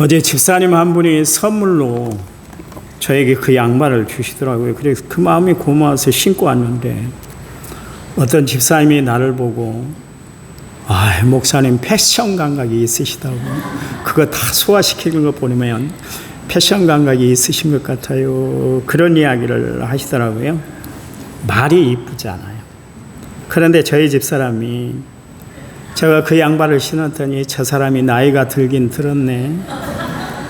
어제 집사님 한 분이 선물로 저에게 그 양말을 주시더라고요. 그래서 그 마음이 고마워서 신고 왔는데 어떤 집사님이 나를 보고 아, 목사님 패션 감각이 있으시다고. 그거 다 소화시키는 거 보면 패션 감각이 있으신 것 같아요. 그런 이야기를 하시더라고요. 말이 이쁘지 않아요. 그런데 저희 집 사람이 제가 그 양발을 신었더니 저 사람이 나이가 들긴 들었네.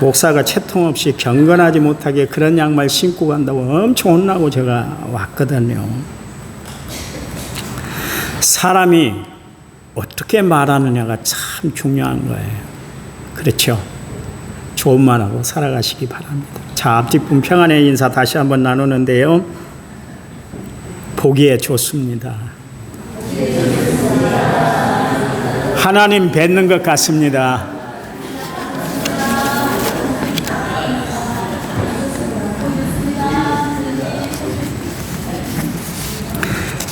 목사가 채통 없이 경건하지 못하게 그런 양말 신고 간다고 엄청 혼나고 제가 왔거든요. 사람이 어떻게 말하느냐가 참 중요한 거예요. 그렇죠? 좋은 말하고 살아가시기 바랍니다. 자, 앞뒷 분 평안의 인사 다시 한번 나누는데요. 보기에 좋습니다. 하나님 뵙는 것 같습니다.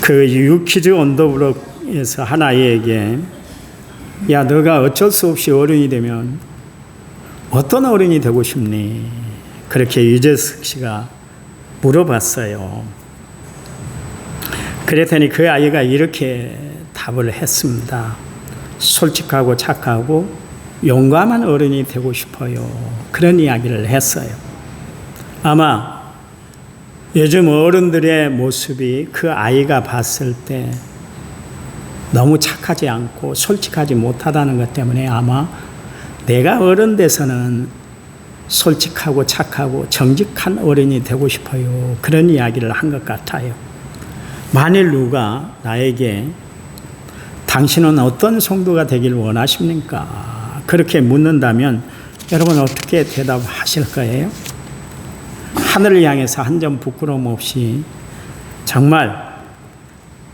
그 유키즈 언더브럭에서 한 아이에게 야 너가 어쩔 수 없이 어른이 되면 어떤 어른이 되고 싶니? 그렇게 유재석 씨가 물어봤어요. 그랬더니 그 아이가 이렇게 답을 했습니다. 솔직하고 착하고 용감한 어른이 되고 싶어요. 그런 이야기를 했어요. 아마 요즘 어른들의 모습이 그 아이가 봤을 때 너무 착하지 않고 솔직하지 못하다는 것 때문에 아마 내가 어른 돼서는 솔직하고 착하고 정직한 어른이 되고 싶어요. 그런 이야기를 한 것 같아요. 만일 누가 나에게 당신은 어떤 성도가 되길 원하십니까? 그렇게 묻는다면 여러분 어떻게 대답하실 거예요? 하늘을 향해서 한 점 부끄러움 없이 정말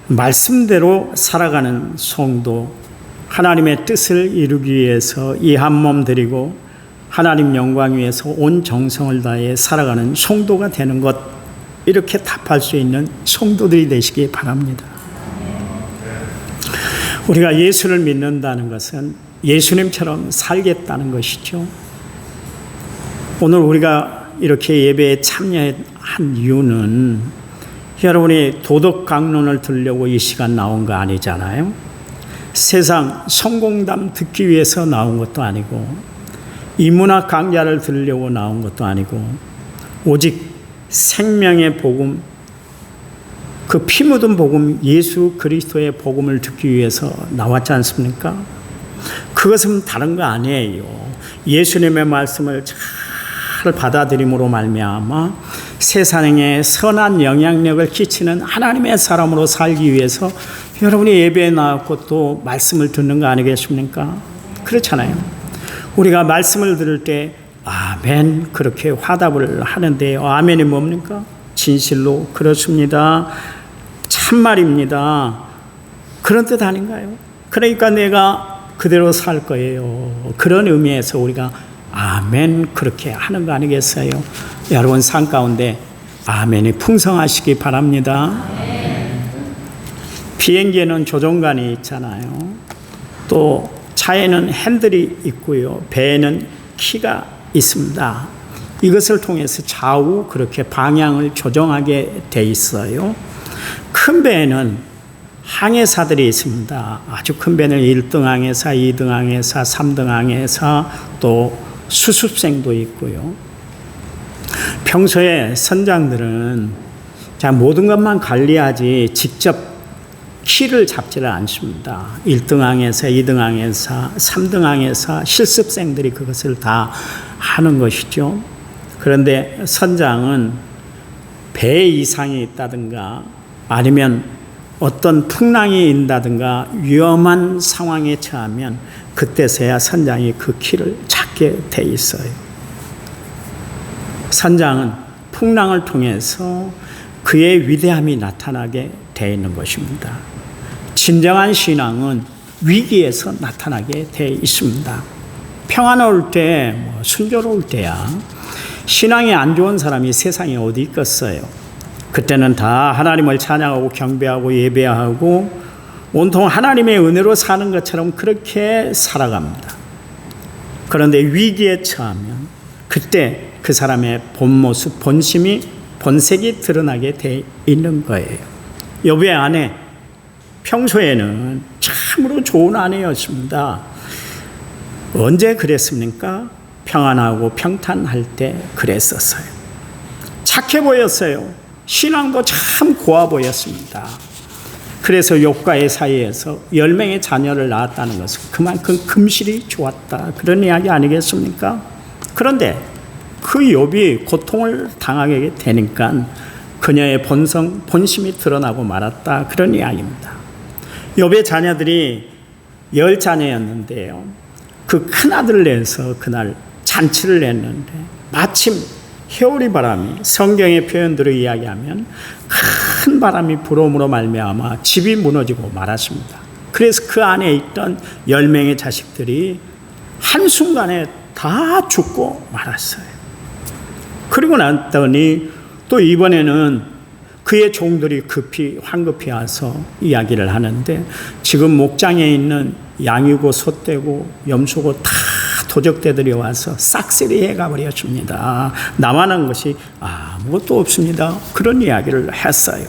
말씀대로 살아가는 성도, 하나님의 뜻을 이루기 위해서 이 한 몸 드리고 하나님 영광 위해서 온 정성을 다해 살아가는 성도가 되는 것, 이렇게 답할 수 있는 성도들이 되시기 바랍니다. 우리가 예수를 믿는다는 것은 예수님처럼 살겠다는 것이죠. 오늘 우리가 이렇게 예배에 참여한 이유는 여러분이 도덕 강론을 들려고 이 시간 나온 거 아니잖아요. 세상 성공담 듣기 위해서 나온 것도 아니고 이문학 강좌를 들려고 나온 것도 아니고 오직 생명의 복음 그 피 묻은 복음 예수 그리스도의 복음을 듣기 위해서 나왔지 않습니까? 그것은 다른 거 아니에요. 예수님의 말씀을 잘 받아들임으로 말미암아 세상에 선한 영향력을 끼치는 하나님의 사람으로 살기 위해서 여러분이 예배에 나왔고 또 말씀을 듣는 거 아니겠습니까? 그렇잖아요. 우리가 말씀을 들을 때 아멘 그렇게 화답을 하는데 아멘이 뭡니까? 진실로 그렇습니다. 참말입니다. 그런 뜻 아닌가요? 그러니까 내가 그대로 살 거예요. 그런 의미에서 우리가 아멘 그렇게 하는 거 아니겠어요? 여러분 삶 가운데 아멘이 풍성하시기 바랍니다. 비행기에는 조종관이 있잖아요. 또 차에는 핸들이 있고요. 배에는 키가 있습니다. 이것을 통해서 좌우 그렇게 방향을 조정하게 돼 있어요. 큰 배에는 항해사들이 있습니다. 아주 큰 배는 1등 항해사, 2등 항해사, 3등 항해사, 또 수습생도 있고요. 평소에 선장들은 자 모든 것만 관리하지 직접 키를 잡지를 않습니다. 1등 항해사, 2등 항해사, 3등 항해사, 실습생들이 그것을 다 하는 것이죠. 그런데 선장은 배 이상이 있다든가 아니면 어떤 풍랑이 인다든가 위험한 상황에 처하면 그때서야 선장이 그 키를 잡게 돼 있어요. 선장은 풍랑을 통해서 그의 위대함이 나타나게 돼 있는 것입니다. 진정한 신앙은 위기에서 나타나게 돼 있습니다. 평안올 때, 뭐 순조로울 때야. 신앙이 안 좋은 사람이 세상에 어디 있겠어요? 그때는 다 하나님을 찬양하고 경배하고 예배하고 온통 하나님의 은혜로 사는 것처럼 그렇게 살아갑니다. 그런데 위기에 처하면 그때 그 사람의 본 모습, 본심이 본색이 드러나게 돼 있는 거예요. 여배 아내 평소에는 참으로 좋은 아내였습니다. 언제 그랬습니까? 평안하고 평탄할 때 그랬었어요. 착해 보였어요. 신앙도 참 고와 보였습니다. 그래서 욕과의 사이에서 열 명의 자녀를 낳았다는 것은 그만큼 금실이 좋았다. 그런 이야기 아니겠습니까? 그런데 그 욥이 고통을 당하게 되니까 그녀의 본성, 본심이 드러나고 말았다. 그런 이야기입니다. 욥의 자녀들이 열 자녀였는데요. 그 큰아들 내서 그날 잔치를 냈는데 마침 해오리 바람이 성경의 표현대로 이야기하면 큰 바람이 불어옴으로 말미암아 집이 무너지고 말았습니다. 그래서 그 안에 있던 열 명의 자식들이 한순간에 다 죽고 말았어요. 그리고 났더니 또 이번에는 그의 종들이 급히 황급히 와서 이야기를 하는데 지금 목장에 있는 양이고 소떼고 염소고 다 도적대들이 와서 싹쓸이 해가 버렸습니다. 남아난 것이 아무것도 없습니다. 그런 이야기를 했어요.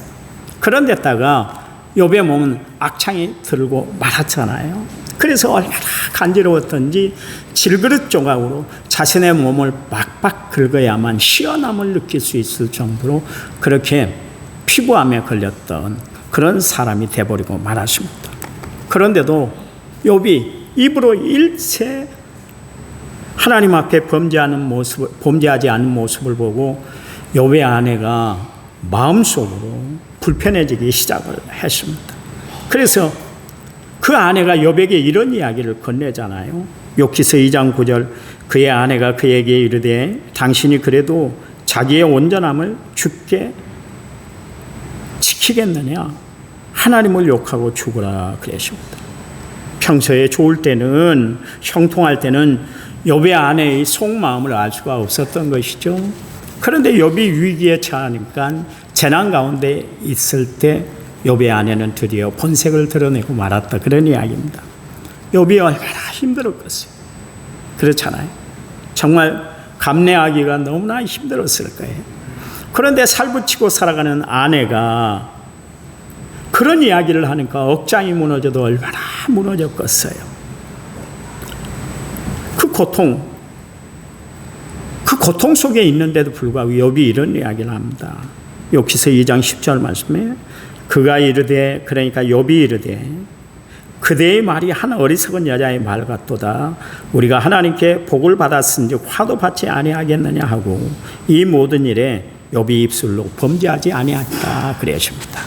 그런데다가 욥의 몸은 악창이 들고 말았잖아요. 그래서 얼마나 간지러웠던지 질그릇 조각으로 자신의 몸을 빡빡 긁어야만 시원함을 느낄 수 있을 정도로 그렇게 피부암에 걸렸던 그런 사람이 돼버리고 말았습니다. 그런데도 욥이 입으로 일체 하나님 앞에 범죄하는 모습, 범죄하지 않는 모습을 보고 욥의 아내가 마음속으로 불편해지기 시작을 했습니다. 그래서 그 아내가 욥에게 이런 이야기를 건네잖아요. 욥기서 2장 9절 그의 아내가 그에게 이르되 당신이 그래도 자기의 온전함을 죽게 지키겠느냐? 하나님을 욕하고 죽으라 그랬습니다. 평소에 좋을 때는 형통할 때는 욥의 아내의 속마음을 알 수가 없었던 것이죠. 그런데 욥이 위기에 처하니까 재난 가운데 있을 때 욥의 아내는 드디어 본색을 드러내고 말았다 그런 이야기입니다. 욥이 얼마나 힘들었겠어요. 그렇잖아요. 정말 감내하기가 너무나 힘들었을 거예요. 그런데 살붙이고 살아가는 아내가 그런 이야기를 하니까 억장이 무너져도 얼마나 무너졌겠어요. 그 고통, 그 고통 속에 있는데도 불구하고 욥이 이런 이야기를 합니다. 욥기서 2장 10절 말씀에 그가 이르되 그러니까 욥이 이르되 그대의 말이 한 어리석은 여자의 말 같도다. 우리가 하나님께 복을 받았은즉 화도 받지 아니하겠느냐 하고 이 모든 일에 욥이 입술로 범죄하지 아니하다 그러십니다.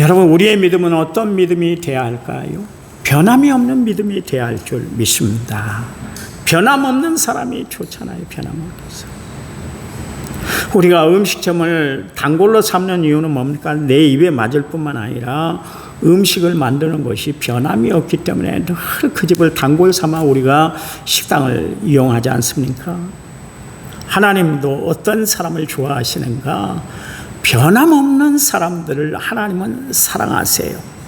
여러분 우리의 믿음은 어떤 믿음이 되어야 할까요? 변함이 없는 믿음이 되어야 할 줄 믿습니다. 변함없는 사람이 좋잖아요. 변함없는 사람. 우리가 음식점을 단골로 삼는 이유는 뭡니까? 내 입에 맞을 뿐만 아니라 음식을 만드는 것이 변함이 없기 때문에 늘 그 집을 단골 삼아 우리가 식당을 이용하지 않습니까? 하나님도 어떤 사람을 좋아하시는가? 변함없는 사람들을 하나님은 사랑하세요.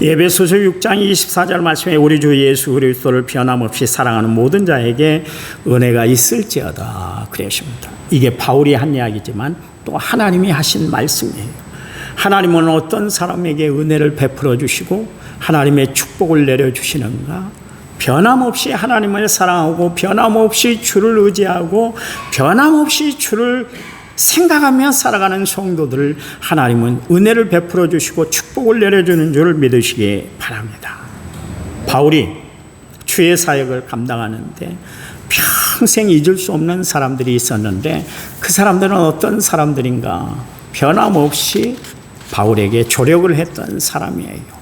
예배소서 6장 24절 말씀에 우리 주 예수 그리스도를 변함없이 사랑하는 모든 자에게 은혜가 있을지어다 그러십니다. 이게 바울이 한 이야기지만 또 하나님이 하신 말씀이에요. 하나님은 어떤 사람에게 은혜를 베풀어 주시고 하나님의 축복을 내려 주시는가? 변함없이 하나님을 사랑하고 변함없이 주를 의지하고 변함없이 주를 생각하며 살아가는 성도들을 하나님은 은혜를 베풀어 주시고 축복을 내려주는 줄을 믿으시기 바랍니다. 바울이 주의 사역을 감당하는데 평생 잊을 수 없는 사람들이 있었는데 그 사람들은 어떤 사람들인가? 변함없이 바울에게 조력을 했던 사람이에요.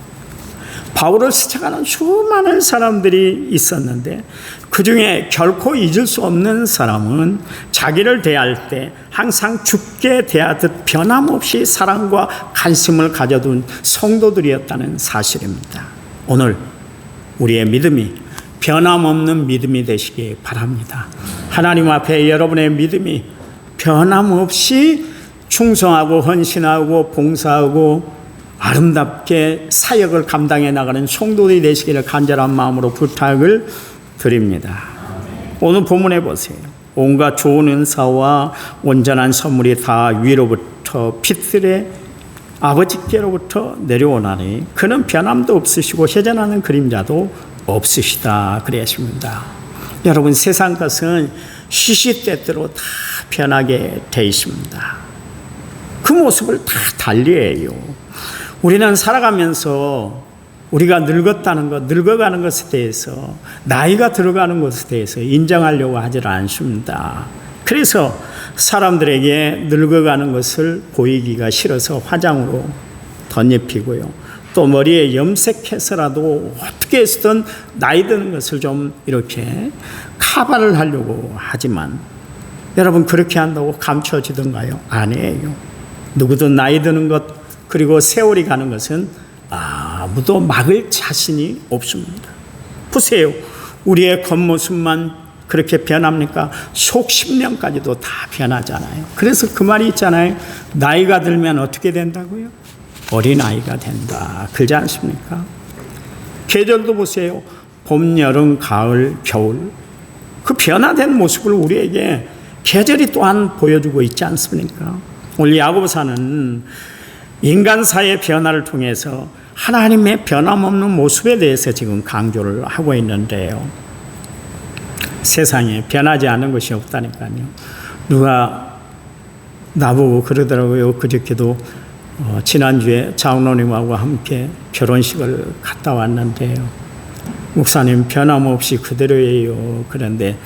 바울을 스쳐가는 수많은 사람들이 있었는데 그 중에 결코 잊을 수 없는 사람은 자기를 대할 때 항상 죽게 대하듯 변함없이 사랑과 관심을 가져둔 성도들이었다는 사실입니다. 오늘 우리의 믿음이 변함없는 믿음이 되시기 바랍니다. 하나님 앞에 여러분의 믿음이 변함없이 충성하고 헌신하고 봉사하고 아름답게 사역을 감당해 나가는 성도들이 되시기를 간절한 마음으로 부탁을 드립니다. 오늘 본문에 보세요. 온갖 좋은 은사와 온전한 선물이 다 위로부터 빛들의 아버지께로부터 내려오나니 그는 변함도 없으시고 회전하는 그림자도 없으시다 그랬습니다. 여러분 세상 것은 시시때때로 다 변하게 돼 있습니다. 그 모습을 다 달리해요. 우리는 살아가면서 우리가 늙었다는 것, 늙어가는 것에 대해서 나이가 들어가는 것에 대해서 인정하려고 하질 않습니다. 그래서 사람들에게 늙어가는 것을 보이기가 싫어서 화장으로 덧입히고요. 또 머리에 염색해서라도 어떻게 해서든 나이 드는 것을 좀 이렇게 카바를 하려고 하지만 여러분 그렇게 한다고 감춰지던가요? 아니에요. 누구든 나이 드는 것 그리고 세월이 가는 것은 아무도 막을 자신이 없습니다. 보세요. 우리의 겉모습만 그렇게 변합니까? 속 10년까지도 다 변하잖아요. 그래서 그 말이 있잖아요. 나이가 들면 어떻게 된다고요? 어린아이가 된다. 그러지 않습니까? 계절도 보세요. 봄, 여름, 가을, 겨울. 그 변화된 모습을 우리에게 계절이 또한 보여주고 있지 않습니까? 오늘 야고보사는 인간사의 변화를 통해서 하나님의 변함없는 모습에 대해서 지금 강조를 하고 있는데요. 세상에 변하지 않은 것이 없다니까요. 누가 나보고 그러더라고요. 그저께도 어, 지난주에 장로님하고 함께 결혼식을 갔다 왔는데요. 목사님 변함없이 그대로예요. 그런데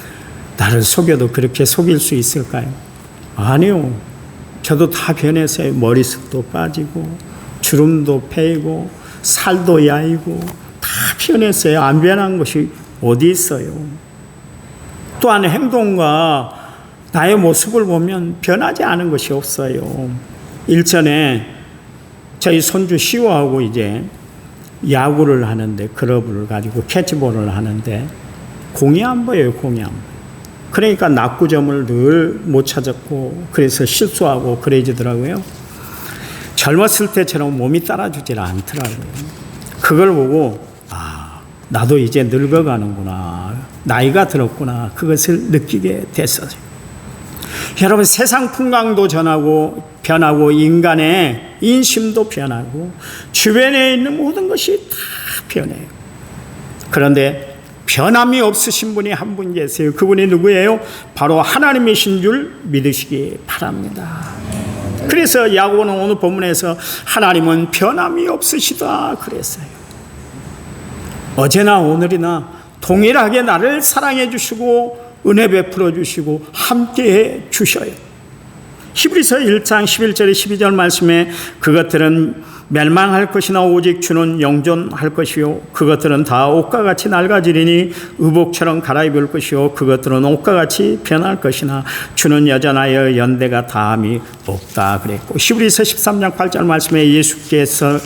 나를 속여도 그렇게 속일 수 있을까요? 아니요. 저도 다 변했어요. 머리숱도 빠지고 주름도 패이고 살도 야이고 다 변했어요. 안 변한 것이 어디 있어요? 또한 행동과 나의 모습을 보면 변하지 않은 것이 없어요. 일전에 저희 손주 시호하고 이제 야구를 하는데 클럽을 가지고 캐치볼을 하는데 공이 안 보여요. 공이 안 보여요. 그러니까 낙구점을 늘 못 찾았고 그래서 실수하고 그래지더라고요. 젊었을 때처럼 몸이 따라주질 않더라고요. 그걸 보고 아 나도 이제 늙어가는구나 나이가 들었구나 그것을 느끼게 됐어요. 여러분 세상 풍광도 전하고 변하고 인간의 인심도 변하고 주변에 있는 모든 것이 다 변해요. 그런데 변함이 없으신 분이 한 분 계세요. 그분이 누구예요? 바로 하나님이신 줄 믿으시기 바랍니다. 그래서 야고보는 오늘 본문에서 하나님은 변함이 없으시다 그랬어요. 어제나 오늘이나 동일하게 나를 사랑해 주시고 은혜 베풀어 주시고 함께 해 주셔요. 히브리서 1장 11절에 12절 말씀에 그것들은 멸망할 것이나 오직 주는 영존할 것이요 그것들은 다 옷과 같이 낡아지리니 의복처럼 갈아입을 것이요 그것들은 옷과 같이 변할 것이나 주는 여전하여 연대가 다함이 없다 그랬고 히브리서 13장 8절 말씀에 예수께서는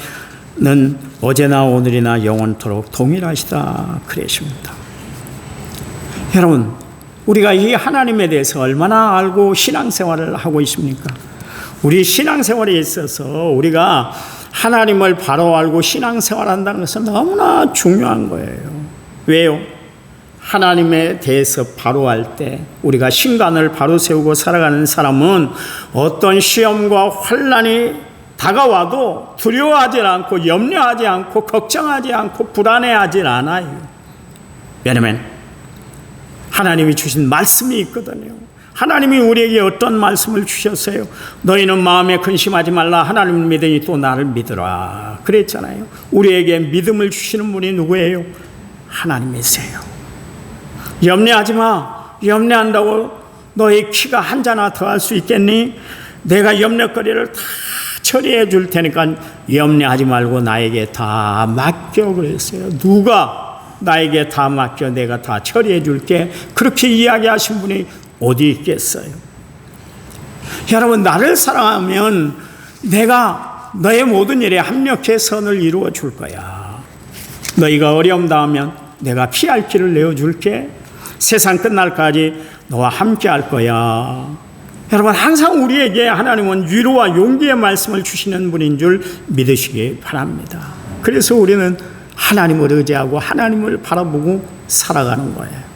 어제나 오늘이나 영원토록 동일하시다 그러십니다. 여러분 우리가 이 하나님에 대해서 얼마나 알고 신앙생활을 하고 있습니까? 우리 신앙생활에 있어서 우리가 하나님을 바로 알고 신앙생활한다는 것은 너무나 중요한 거예요. 왜요? 하나님에 대해서 바로 할때 우리가 신간을 바로 세우고 살아가는 사람은 어떤 시험과 환란이 다가와도 두려워하지 않고 염려하지 않고 걱정하지 않고 불안해하지 않아요. 왜냐면 하나님이 주신 말씀이 있거든요. 하나님이 우리에게 어떤 말씀을 주셨어요? 너희는 마음에 근심하지 말라. 하나님을 믿으니 또 나를 믿으라. 그랬잖아요. 우리에게 믿음을 주시는 분이 누구예요? 하나님이세요. 염려하지 마. 염려한다고 너희 키가 한 자나 더 할 수 있겠니? 내가 염려거리를 다 처리해 줄 테니까 염려하지 말고 나에게 다 맡겨 그랬어요. 누가 나에게 다 맡겨 내가 다 처리해 줄게. 그렇게 이야기하신 분이 어디 있겠어요? 여러분, 나를 사랑하면 내가 너의 모든 일에 합력해 선을 이루어 줄 거야. 너희가 어려움 당하면 내가 피할 길을 내어 줄게. 세상 끝날까지 너와 함께 할 거야. 여러분, 항상 우리에게 하나님은 위로와 용기의 말씀을 주시는 분인 줄 믿으시기 바랍니다. 그래서 우리는 하나님을 의지하고 하나님을 바라보고 살아가는 거예요.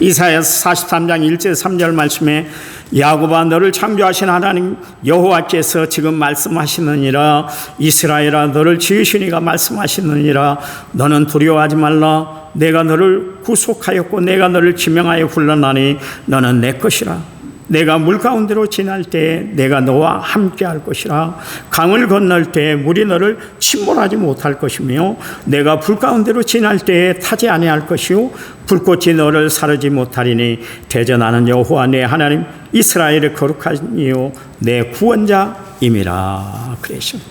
이사야서 43장 1절 3절 말씀에 야곱아 너를 창조하신 하나님 여호와께서 지금 말씀하시느니라. 이스라엘아 너를 지으시니가 말씀하시느니라. 너는 두려워하지 말라. 내가 너를 구속하였고 내가 너를 지명하여 불러나니 너는 내 것이라 내가 물 가운데로 지날 때 내가 너와 함께 할 것이라 강을 건널 때 물이 너를 침몰하지 못할 것이며 내가 불 가운데로 지날 때 타지 아니할 것이요 불꽃이 너를 사르지 못하리니 대전하는 여호와 내 하나님 이스라엘의 거룩하니요 내 구원자임이라 그러십니다.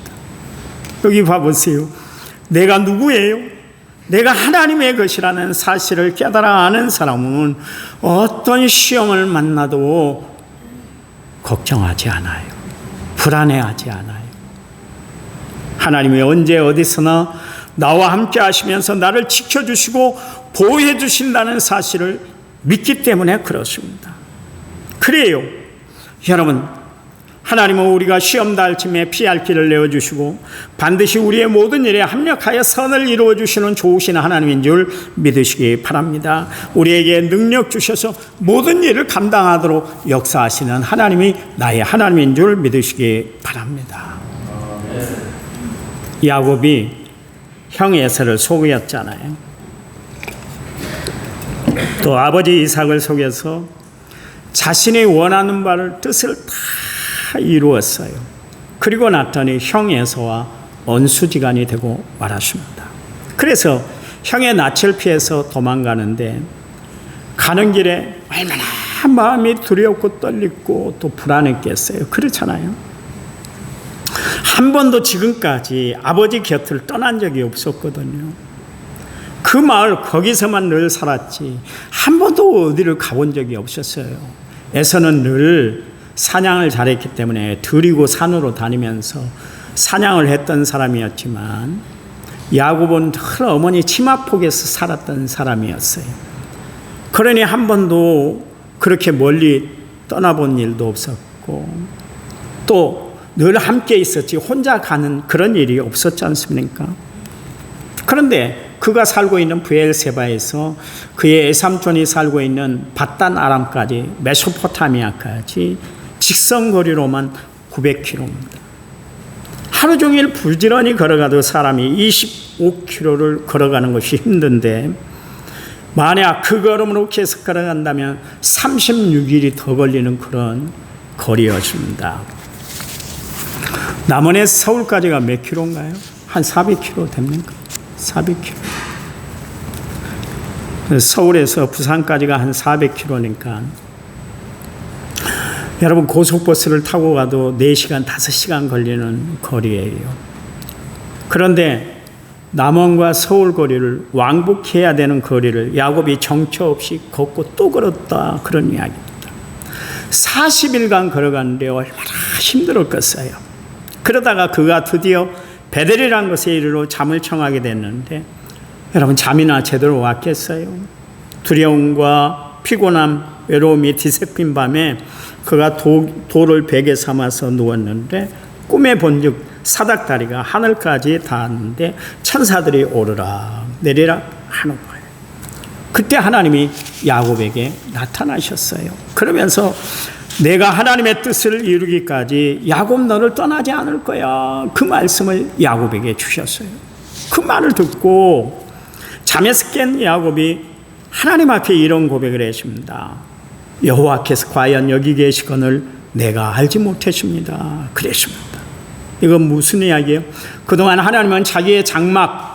여기 봐보세요. 내가 누구예요? 내가 하나님의 것이라는 사실을 깨달아 아는 사람은 어떤 시험을 만나도 걱정하지 않아요. 불안해하지 않아요. 하나님이 언제 어디서나 나와 함께 하시면서 나를 지켜주시고 보호해 주신다는 사실을 믿기 때문에 그렇습니다. 그래요. 여러분, 하나님은 우리가 시험 달침에 피할 길을 내어주시고 반드시 우리의 모든 일에 합력하여 선을 이루어 주시는 좋으신 하나님인 줄 믿으시기 바랍니다. 우리에게 능력 주셔서 모든 일을 감당하도록 역사하시는 하나님이 나의 하나님인 줄 믿으시기 바랍니다. 야곱이 형 에서를 속였잖아요. 또 아버지 이삭을 속여서 자신이 원하는 바를 뜻을 다 이루었어요. 그리고 났더니 형 에서와 언수지간이 되고 말았습니다. 그래서 형의 낯을 피해서 도망가는데 가는 길에 얼마나 마음이 두렵고 떨리고 또 불안했겠어요. 그렇잖아요. 한 번도 지금까지 아버지 곁을 떠난 적이 없었거든요. 그 마을 거기서만 늘 살았지 한 번도 어디를 가본 적이 없었어요. 에서는 늘 사냥을 잘했기 때문에 들이고 산으로 다니면서 사냥을 했던 사람이었지만 야곱은 늘 어머니 치마폭에서 살았던 사람이었어요. 그러니 한 번도 그렇게 멀리 떠나본 일도 없었고 또 늘 함께 있었지 혼자 가는 그런 일이 없었지 않습니까? 그런데 그가 살고 있는 부엘세바에서 그의 애삼촌이 살고 있는 바단 아람까지 메소포타미아까지 직선거리로만 900km입니다. 하루 종일 부지런히 걸어가도 사람이 25km를 걸어가는 것이 힘든데 만약 그 걸음으로 계속 걸어간다면 36일이 더 걸리는 그런 거리였습니다. 남원에서 서울까지가 몇 킬로인가요? 한 400km 됩니까? 400km. 서울에서 부산까지가 한 400km니까 여러분 고속버스를 타고 가도 4시간, 5시간 걸리는 거리예요. 그런데 남원과 서울 거리를 왕복해야 되는 거리를 야곱이 정처 없이 걷고 또 걸었다 그런 이야기입니다. 40일간 걸어가는데 얼마나 힘들었겠어요. 그러다가 그가 드디어 베델이라는 것에 이르러 잠을 청하게 됐는데 여러분 잠이나 제대로 왔겠어요? 두려움과 피곤함, 외로움이 뒤섞인 밤에 그가 도, 돌을 베개 삼아서 누웠는데 꿈에 본즉 사닥다리가 하늘까지 닿았는데 천사들이 오르라 내리라 하는 거예요. 그때 하나님이 야곱에게 나타나셨어요. 그러면서 내가 하나님의 뜻을 이루기까지 야곱 너를 떠나지 않을 거야. 그 말씀을 야곱에게 주셨어요. 그 말을 듣고 잠에서 깬 야곱이 하나님 앞에 이런 고백을 했습니다. 여호와께서 과연 여기 계시거늘 내가 알지 못했습니다. 그랬습니다. 이건 무슨 이야기예요? 그동안 하나님은 자기의 장막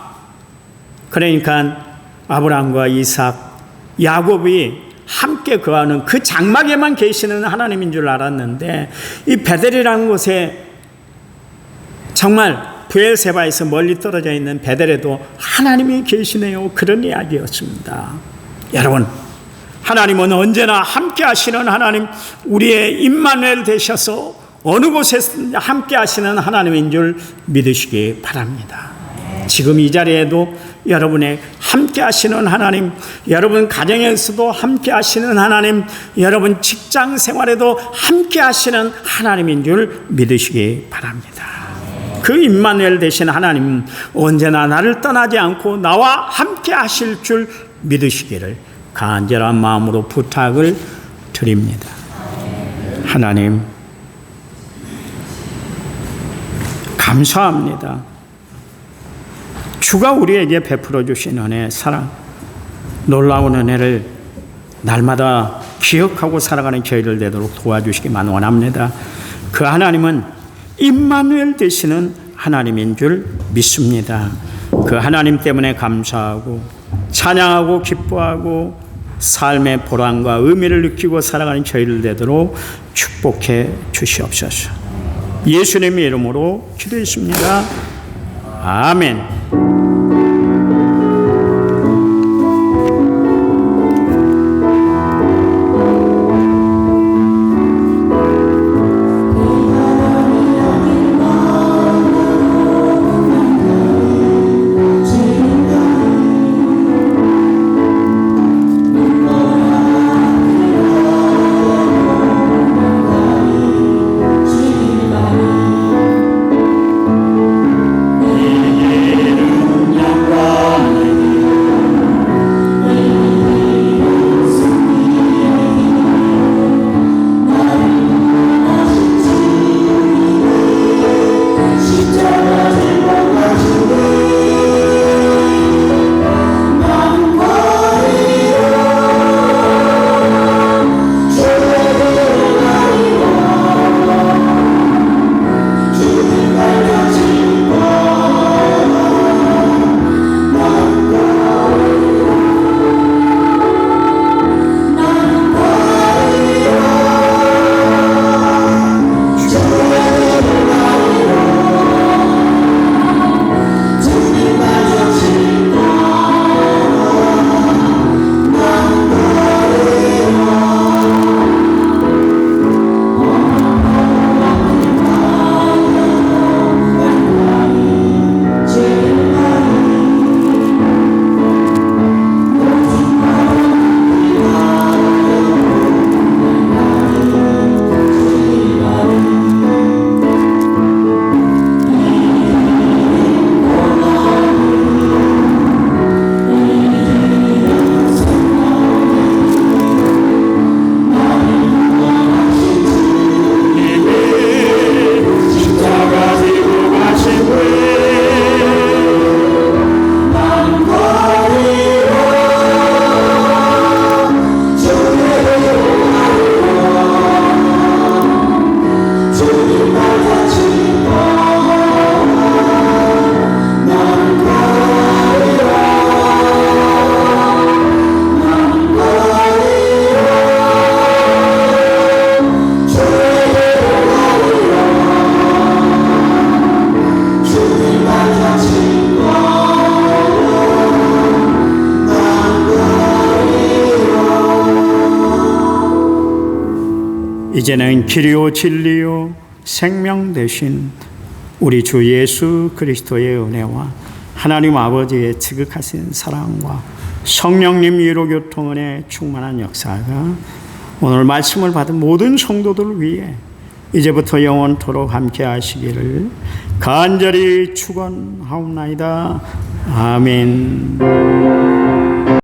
그러니까 아브라함과 이삭, 야곱이 함께 거하는 그 장막에만 계시는 하나님인 줄 알았는데 이 베델이라는 곳에 정말 부엘세바에서 멀리 떨어져 있는 베델에도 하나님이 계시네요. 그런 이야기였습니다. 여러분, 하나님은 언제나 함께 하시는 하나님, 우리의 임마누엘 되셔서 어느 곳에 함께 하시는 하나님인 줄 믿으시기 바랍니다. 지금 이 자리에도 여러분의 함께 하시는 하나님, 여러분 가정에서도 함께 하시는 하나님, 여러분 직장 생활에도 함께 하시는 하나님인 줄 믿으시기 바랍니다. 그 임마누엘 되신 하나님 언제나 나를 떠나지 않고 나와 함께 하실 줄 믿으시기를 간절한 마음으로 부탁을 드립니다. 하나님, 감사합니다. 주가 우리에게 베풀어 주신 은혜, 사랑, 놀라운 은혜를 날마다 기억하고 살아가는 저희를 되도록 도와주시기만 원합니다. 그 하나님은 임마누엘 되시는 하나님인 줄 믿습니다. 그 하나님 때문에 감사하고 찬양하고 기뻐하고 삶의 보람과 의미를 느끼고 살아가는 저희를 되도록 축복해 주시옵소서. 예수님의 이름으로 기도했습니다. 아멘. 이제는 길이요 진리요 생명 되신 우리 주 예수 그리스도의 은혜와 하나님 아버지의 지극하신 사랑과 성령님 위로 교통은혜 충만한 역사가 오늘 말씀을 받은 모든 성도들 위해 이제부터 영원토록 함께 하시기를 간절히 축원하옵나이다. 아멘.